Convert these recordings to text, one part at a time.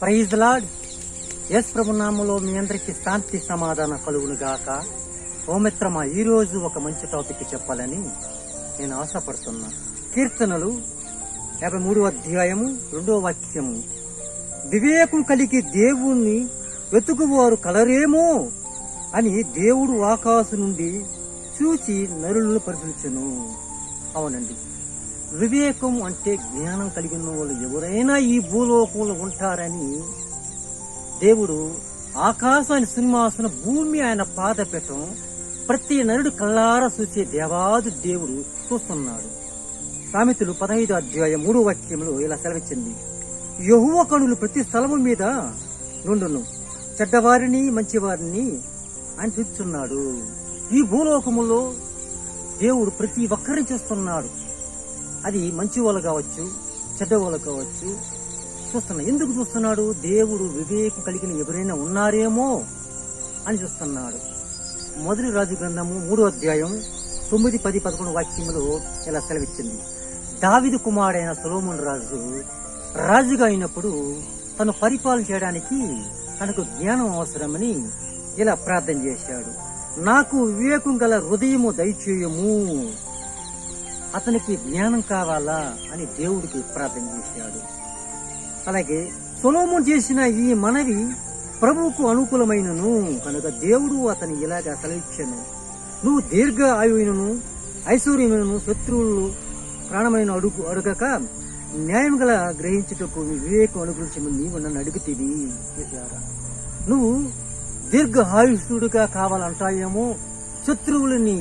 Praise lord ఎస్ ప్రభునామంలో మీ అందరికి శాంతి సమాధానం కలుగును గాక. ఓమిత్రమా ఈరోజు ఒక మంచి టాపిక్ చెప్పాలని నేను ఆశపడుతున్నా. కీర్తనలు యాభై మూడో అధ్యాయము రెండో వాక్యము. వివేకం కలిగి దేవుణ్ణి వెతుకువారు కలరేమో అని దేవుడు ఆకాశం నుండి చూచి నరులను పరిశీలించను. అవునండి. వివేకం అంటే జ్ఞానం కలిగిన వాళ్ళు ఎవరైనా ఈ భూలోకంలో ఉంటారని దేవుడు ఆకాశాన్ని సింహాసన భూమి ఆయన పాదపెట్టం ప్రతి నరుడు కల్లారా చూసే దేవాది దేవుడు చూస్తున్నాడు. సామెతలు పదహైదు అధ్యాయం మూడు వాక్యంలో ఇలా సెలవిచ్చింది. యహువ కణులు ప్రతి స్థలము మీద నుండును. చెడ్డవారిని మంచివారిని ఆయన చూస్తున్నాడు ఈ భూలోకములో దేవుడు ప్రతి ఒక్కరిని చూస్తున్నాడు. అది మంచి వాళ్ళు కావచ్చు చెడ్డ వాళ్ళు కావచ్చు. చూస్తున్నా ఎందుకు చూస్తున్నాడు? దేవుడు వివేకం కలిగిన ఎవరైనా ఉన్నారేమో అని చూస్తున్నాడు. మొదటి రాజు గ్రంథము మూడో అధ్యాయం తొమ్మిది పది పదకొండు వాక్యములు ఇలా సెలవిచ్చింది. దావిదు కుమారుడైన సొలోమన్ రాజు రాజుగా అయినప్పుడు తను పరిపాలన చేయడానికి తనకు జ్ఞానం అవసరమని ఇలా ప్రార్థన చేశాడు. నాకు వివేకం గల హృదయము దయచేయము అతనికి జ్ఞానం కావాలా అని దేవుడికి ప్రార్థన చేశాడు. అలాగే సొలోమోన్ చేసిన ఈ మనవి ప్రభువుకు అనుకూలమైనను కనుక దేవుడు అతని ఇలాగా సెలవిచ్చాను. నువ్వు దీర్ఘ ఆయువునను ఐశ్వర్యమును శత్రువులు ప్రాణమైన అడుగు అడగక న్యాయం గల గ్రహించుటకు వివేకం అనుగ్రహించమని నీవు నన్ను అడుగుతీవి చేశారా నువ్వు దీర్ఘ ఆయుష్యుడిగా కావాలంటాయేమో శత్రువులని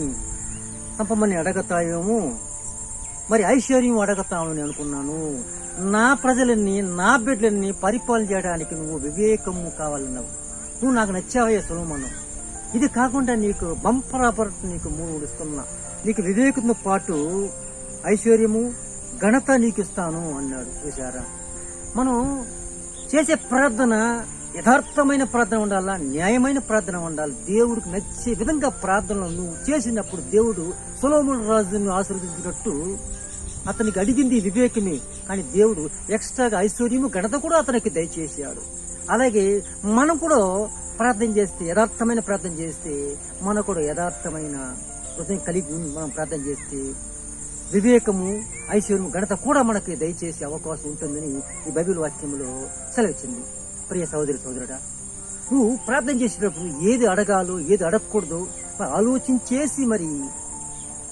చంపమని అడగతాయేమో మరి ఐశ్వర్యం అడగతామని అనుకున్నాను. నా ప్రజలని నా బిడ్డలని పరిపాలన చేయడానికి నువ్వు వివేకము కావాలన్నావు. నువ్వు నాకు నచ్చావయ్యా సులమను ఇది కాకుండా నీకు బంపరాబర్ నీకు మూడు ఇస్తున్నా. నీకు వివేకంతో పాటు ఐశ్వర్యము ఘనత నీకు ఇస్తాను అన్నాడు చూసారా మనం చేసే ప్రార్థన యథార్థమైన ప్రార్థన ఉండాలా? న్యాయమైన ప్రార్థన ఉండాలి? దేవుడికి నచ్చే విధంగా ప్రార్థనలు నువ్వు చేసినప్పుడు దేవుడు సులోముడు రాజును ఆశీర్వదించినట్టు అతనికి అడిగింది వివేకమే. కానీ దేవుడు ఎక్స్ట్రాగా ఐశ్వర్యము ఘనత కూడా అతనికి దయచేసాడు అలాగే మనం కూడా ప్రార్థన చేస్తే యథార్థమైన ప్రార్థన చేస్తే మన కూడా యథార్థమైన హృదయం కలిగి మనం ప్రార్థన చేస్తే వివేకము ఐశ్వర్యము ఘనత కూడా మనకి దయచేసే అవకాశం ఉంటుందని ఈ బైబిల్ వాక్యంలో సెలవిచ్చింది. ప్రియ సహోదరి సోదరుడా నువ్వు ప్రార్థన చేసేటప్పుడు ఏది అడగాలో ఏది అడగకూడదు ఆలోచించేసి మరి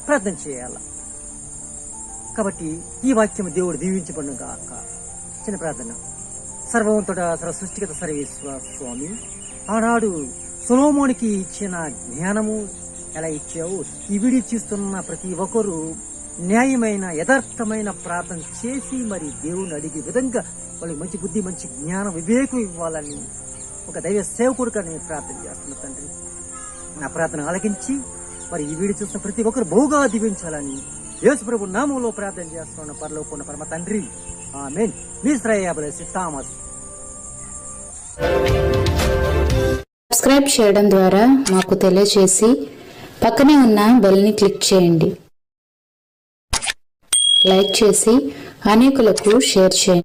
ప్రార్థన చేయాల? కాబట్టి ఈ వాక్యం దేవుడు దీవించబడిన కాక చిన్న ప్రార్థన. సర్వవంతుడ సర్వ సృష్టిగత సర్వేశ్వర స్వామి ఆనాడు సులోమోనికి ఇచ్చిన జ్ఞానము ఎలా ఇచ్చావు ఈ వీడియో చూస్తున్న ప్రతి ఒక్కరూ న్యాయమైన యథార్థమైన ప్రార్థన చేసి మరి దేవుని అడిగే విధంగా వాళ్ళకి మంచి బుద్ధి మంచి జ్ఞానం వివేకం ఇవ్వాలని ఒక దైవ సేవకుడుగా నేను ప్రార్థన చేస్తున్నా తండ్రి. నా ప్రార్థన ఆలకించి మరి ఈ వీడియో చూస్తున్న ప్రతి ఒక్కరు బహుగా దీవించాలని యేసు ప్రభు నామంలో ప్రార్థన చేస్తున్న పరలోకున్న పరమ తండ్రి. ఆమెన్. మీ శ్రేయాబలసి థామస్. సబ్స్క్రైబ్ చేయడం ద్వారా మాకు తెలియచేసి పక్కనే ఉన్న బెల్ని క్లిక్ చేయండి. లైక్ చేసి అనేకులకు షేర్ చేయండి.